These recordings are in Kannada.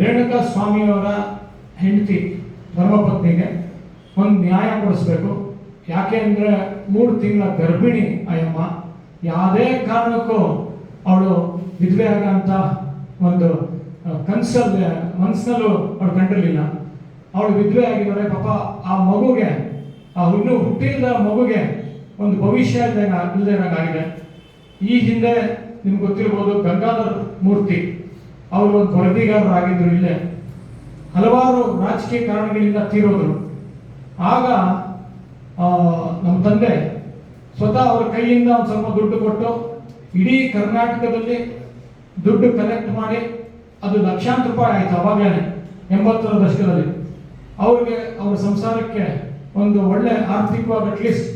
ರೇಣುಕಾ ಸ್ವಾಮಿಯವರ ಹೆಂಡತಿ ಧರ್ಮಪತ್ನಿಗೆ ಒಂದು ನ್ಯಾಯ ಕೊಡಿಸ್ಬೇಕು. ಯಾಕೆ ಅಂದರೆ ಮೂರು ತಿಂಗಳ ಗರ್ಭಿಣಿ ಅಯ್ಯಮ್ಮ. ಯಾವುದೇ ಕಾರಣಕ್ಕೂ ಅವಳು ವಿಧವೆ ಆಗಂತ ಒಂದು ಕನ್ಸಲ್ಲಿ ಮನಸ್ಸಿನಲ್ಲೂ ಅವಳು ಕಂಡಿರಲಿಲ್ಲ. ಅವಳು ವಿಧವೆ ಆಗಿದ್ದಾರೆ ಪಾಪ ಆ ಮಗುಗೆ, ಆ ಹುಣ್ಣು ಹುಟ್ಟಿಲ್ಲದ ಮಗುಗೆ ಒಂದು ಭವಿಷ್ಯ ಇಲ್ಲದೆ ಇಲ್ಲದೆ ಆಗಿದೆ ಈ ಹಿಂದೆ ನಿಮ್ಗೆ ಗೊತ್ತಿರ್ಬೋದು ಗಂಗಾಧರ್ ಮೂರ್ತಿ. ಅವರು ಒಂದು ವರದಿಗಾರರಾಗಿದ್ರು ಇಲ್ಲೇ. ಹಲವಾರು ರಾಜಕೀಯ ಕಾರಣಗಳಿಂದ ತೀರೋದ್ರು. ಆಗ ನಮ್ಮ ತಂದೆ ಸ್ವತಃ ಅವರ ಕೈಯಿಂದ ಒಂದು ಸ್ವಲ್ಪ ದುಡ್ಡು ಕೊಟ್ಟು ಇಡೀ ಕರ್ನಾಟಕದಲ್ಲಿ ದುಡ್ಡು ಕಲೆಕ್ಟ್ ಮಾಡಿ ಅದು ಲಕ್ಷಾಂತರ ರೂಪಾಯಿ ಆಯ್ತು ಅವಾಗಲೇ ಎಂಬತ್ತರ ದಶಕದಲ್ಲಿ. ಅವ್ರಿಗೆ ಅವ್ರ ಸಂಸಾರಕ್ಕೆ ಒಂದು ಒಳ್ಳೆ ಆರ್ಥಿಕವಾಗಿ ಅಟ್ಲೀಸ್ಟ್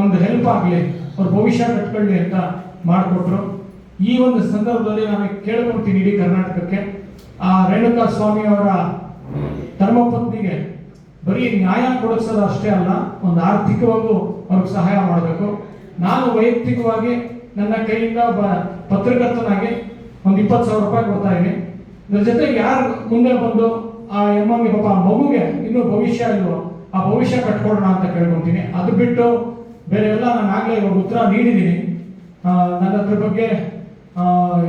ಒಂದು ಹೆಲ್ಪ್ ಆಗಲಿ, ಅವ್ರ ಭವಿಷ್ಯ ಕಟ್ಕೊಳ್ಳಿ ಅಂತ ಮಾಡಿಕೊಟ್ರು. ಈ ಒಂದು ಸಂದರ್ಭದಲ್ಲಿ ನಾನು ಕೇಳ್ಕೊಳ್ತೀನಿ ಇಡೀ ಕರ್ನಾಟಕಕ್ಕೆ. ಆ ರೇಣುಕಾ ಸ್ವಾಮಿ ಅವರ ಧರ್ಮಪತ್ನಿಗೆ ಬರೀ ನ್ಯಾಯ ಕೊಡಿಸೋದು ಅಷ್ಟೇ ಅಲ್ಲ, ಒಂದು ಆರ್ಥಿಕವಾಗೂ ಅವ್ರಿಗೆ ಸಹಾಯ ಮಾಡಬೇಕು. ನಾನು ವೈಯಕ್ತಿಕವಾಗಿ ನನ್ನ ಕೈಯಿಂದ ಬ ಪತ್ರಕರ್ತನಾಗಿ ಒಂದು ಇಪ್ಪತ್ತು ಸಾವಿರ ರೂಪಾಯಿ ಕೊಡ್ತಾ ಇದ್ದೀನಿ. ಜೊತೆಗೆ ಯಾರು ಮುಂದೆ ಬಂದು ಆ ಎಮ್ಮಂಗೆ ಪಾಪ ಆ ಮಗುಗೆ ಇನ್ನೂ ಭವಿಷ್ಯ ಇಲ್ವೋ, ಆ ಭವಿಷ್ಯ ಕಟ್ಕೊಡೋಣ ಅಂತ ಕೇಳ್ಕೊತೀನಿ ಅದು ಬಿಟ್ಟು ಬೇರೆ ಎಲ್ಲ ನಾನು ಆಗಲೇ ಇವಾಗ ಉತ್ತರ ನೀಡಿದ್ದೀನಿ. ನನ್ನ ಹತ್ರ ಬಗ್ಗೆ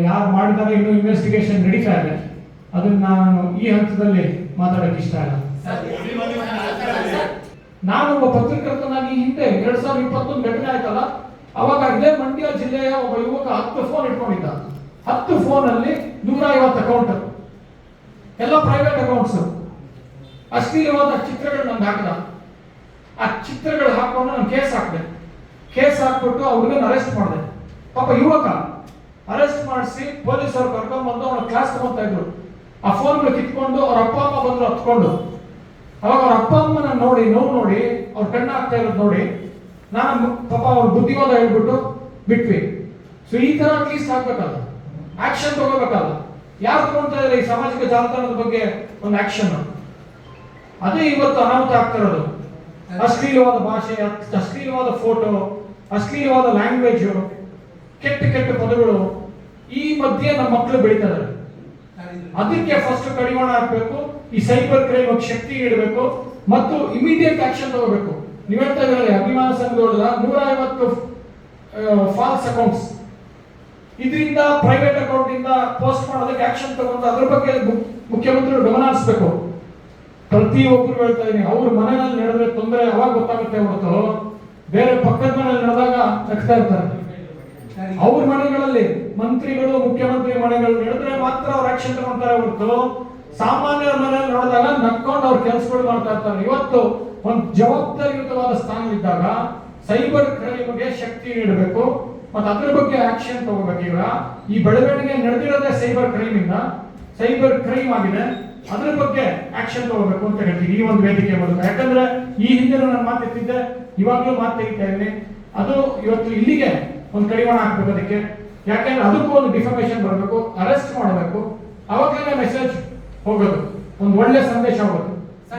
ಯಾರು ಮಾಡಿದಾಗ ಇನ್ನೂ ಇನ್ವೆಸ್ಟಿಗೇಷನ್ ನಡೀತಾ ಇದೆ ಅದನ್ನ ನಾನು ಈ ಹಂತದಲ್ಲಿ ಮಾತಾಡಕ್ಕೆ ಇಷ್ಟ ಇಲ್ಲ. ನಾನು ಒಬ್ಬ ಪತ್ರಕರ್ತನಾಗಿ ಹಿಂದೆ ಎರಡ್ ಸಾವಿರದ ಇಪ್ಪತ್ತೊಂದು ಘಟನೆ ಆಯ್ತಲ್ಲ ಅವಾಗ ಇದೇ ಮಂಡ್ಯ ಜಿಲ್ಲೆಯ ಒಬ್ಬ ಯುವಕ ಹತ್ತು ಫೋನ್ ಇಟ್ಕೊಂಡಿದ್ದ. ಹತ್ತು ಫೋನ್ ಅಲ್ಲಿ ನೂರ ಐವತ್ತು ಅಕೌಂಟ್ ಎಲ್ಲ ಪ್ರೈವೇಟ್ ಅಕೌಂಟ್ಸ್ ಅಶ್ಲೀಲವಾದ ಚಿತ್ರಗಳು ನಂಗೆ ಹಾಕಿದ. ಆ ಚಿತ್ರಗಳು ಹಾಕೊಂಡು ನಾನು ಕೇಸ್ ಹಾಕಿದೆ. ಕೇಸ್ ಹಾಕ್ಬಿಟ್ಟು ಅವ್ರಿಗೆ ಹುಡುಗನ ಅರೆಸ್ಟ್ ಮಾಡಿದೆ. ಪಾಪ ಯುವಕ. ಅರೆಸ್ಟ್ ಮಾಡಿಸಿ ಪೊಲೀಸರು ಕರ್ಕೊಂಡ್ಬಂದು ಅವನ ಕ್ಲಾಸ್ ತಗೊಂತಾ ಇದ್ರು. ಆ ಫೋನ್ಗಳು ಕಿತ್ಕೊಂಡು ಅವ್ರ ಅಪ್ಪ ಅಮ್ಮ ಬಂದ್ರು ಹತ್ಕೊಂಡು. ಅವಾಗ ಅವ್ರ ಅಪ್ಪ ಅಮ್ಮನ ನೋಡಿ, ನೋವು ನೋಡಿ, ಅವ್ರ ಕಣ್ಣ ಆಗ್ತಾ ಇರೋದು ನೋಡಿ, ನಾನು ಪಾಪ ಅವ್ರ ಬುದ್ಧಿವಾದ ಹೇಳ್ಬಿಟ್ಟು ಬಿಟ್ವಿ. ಸೊ ಈ ತರ ಅಟ್ಲೀಸ್ಟ್ ಆಗ್ಬೇಕಲ್ಲ ಆಕ್ಷನ್ ತಗೋಬೇಕಲ್ಲ ಯಾರು ತಗೊಂತಾ ಇದ್ದಾರೆ ಈ ಸಾಮಾಜಿಕ ಜಾಲತಾಣದ ಬಗ್ಗೆ ಒಂದು ಆಕ್ಷನ್ ಅದೇ ಇವತ್ತು ಅನಾಹುತ ಆಗ್ತಾ ಇರೋದು. ಅಶ್ಲೀಲವಾದ ಭಾಷೆ ಅಶ್ಲೀಲವಾದ ಫೋಟೋ ಅಶ್ಲೀಲವಾದ ಲ್ಯಾಂಗ್ವೇಜ್ ಕೆಟ್ಟ ಕೆಟ್ಟ ಪದಗಳು. ಮಧ್ಯೆ ನಮ್ಮ ಮಕ್ಕಳು ಬೆಳೀತಾರೆ. ಅದಕ್ಕೆ ಫಸ್ಟ್ ಕಡಿವಾಣ ಹಾಕಬೇಕು, ಈ ಸೈಬರ್ ಕ್ರೈಮ್ ಶಕ್ತಿ ಇಡಬೇಕು, ಮತ್ತು ಇಮಿಡಿಯೇಟ್ ಆಕ್ಷನ್ ತಗೋಬೇಕು. ನೀವೆಂತ ಅಭಿಮಾನ ಸಂಘದೊಳಗ ನೂರ ಐವತ್ತು ಫಾಲ್ಸ್ ಅಕೌಂಟ್ಸ್ ಇದರಿಂದ ಪ್ರೈವೇಟ್ ಅಕೌಂಟ್ ಇಂದ ಪೋಸ್ಟ್ ಮಾಡೋದಕ್ಕೆ ಆಕ್ಷನ್ ತಗೊಂಡು ಅದ್ರ ಬಗ್ಗೆ ಮುಖ್ಯಮಂತ್ರಿಗಳು ಗಮನ ಹರಿಸಬೇಕು. ಪ್ರತಿಯೊಬ್ಬರು ಹೇಳ್ತಾ ಇದ್ದೀನಿ ಅವ್ರ ಮನೆಯಲ್ಲಿ ನಡೆದ್ರೆ ತೊಂದರೆ ಅವಾಗ ಗೊತ್ತಾಗುತ್ತೆ ಹೊರತು? ಬೇರೆ ಪಕ್ಕದ ಮನೆಯಲ್ಲಿ ನಡೆದಾಗ ನಗ್ತಾ ಇರ್ತಾರೆ. ಅವ್ರ ಮನೆಗಳಲ್ಲಿ ಮಂತ್ರಿಗಳು ಮುಖ್ಯಮಂತ್ರಿ ಮನೆಗಳು ನಡೆದ್ರೆ ಮಾತ್ರ ಅವ್ರು ಆಕ್ಷನ್ ತಗೊಂತಾರೆ ಹೊರತು ಸಾಮಾನ್ಯರ ಮನೆಯಲ್ಲಿ ನೋಡಿದಾಗ ನಕ್ಕೊಂಡು ಅವ್ರ ಕೆಲಸಗಳು ಮಾಡ್ತಾ ಇರ್ತಾರೆ. ಇವತ್ತು ಒಂದು ಜವಾಬ್ದಾರಿಯುತವಾದ ಸ್ಥಾನವಿದ್ದಾಗ ಸೈಬರ್ ಕ್ರೈಮ್ಗೆ ಶಕ್ತಿ ನೀಡಬೇಕು ಮತ್ತೆ ಅದ್ರ ಬಗ್ಗೆ ಆಕ್ಷನ್ ತಗೋಬೇಕು ಈಗ. ಈ ಬೆಳವಣಿಗೆ ನಡೆದಿರೋದೇ ಸೈಬರ್ ಕ್ರೈಮ್ ಇಂದ ಸೈಬರ್ ಕ್ರೈಮ್ ಆಗಿದೆ. ಅದ್ರ ಬಗ್ಗೆ ಆಕ್ಷನ್ ತಗೋಬೇಕು ಅಂತ ಹೇಳ್ತೀನಿ. ಈ ಒಂದು ವೇದಿಕೆ ಮೂಲಕ. ಯಾಕಂದ್ರೆ ಈ ಹಿಂದೆ ನಾನು ಮಾತೆತ್ತಿದ್ದೆ. ಇವಾಗಲೂ ಮಾತು ತೆಗಿತಾ ಇದ್ದೀನಿ. ಅದು ಇವತ್ತು ಇಲ್ಲಿಗೆ ಒಂದು ಕಡಿವಾಣ ಹಾಕ್ಬೇಕು ಅದಕ್ಕೆ. ಯಾಕಂದ್ರೆ ಅದಕ್ಕೂ ಒಂದು ಡಿಫಮೇಷನ್ ಬರಬೇಕು ಅರೆಸ್ಟ್ ಮಾಡಬೇಕು. ಅವಾಗಲೇ ಮೆಸೇಜ್ ಹೋಗೋದು, ಒಂದು ಒಳ್ಳೆ ಸಂದೇಶ ಹೋಗೋದು.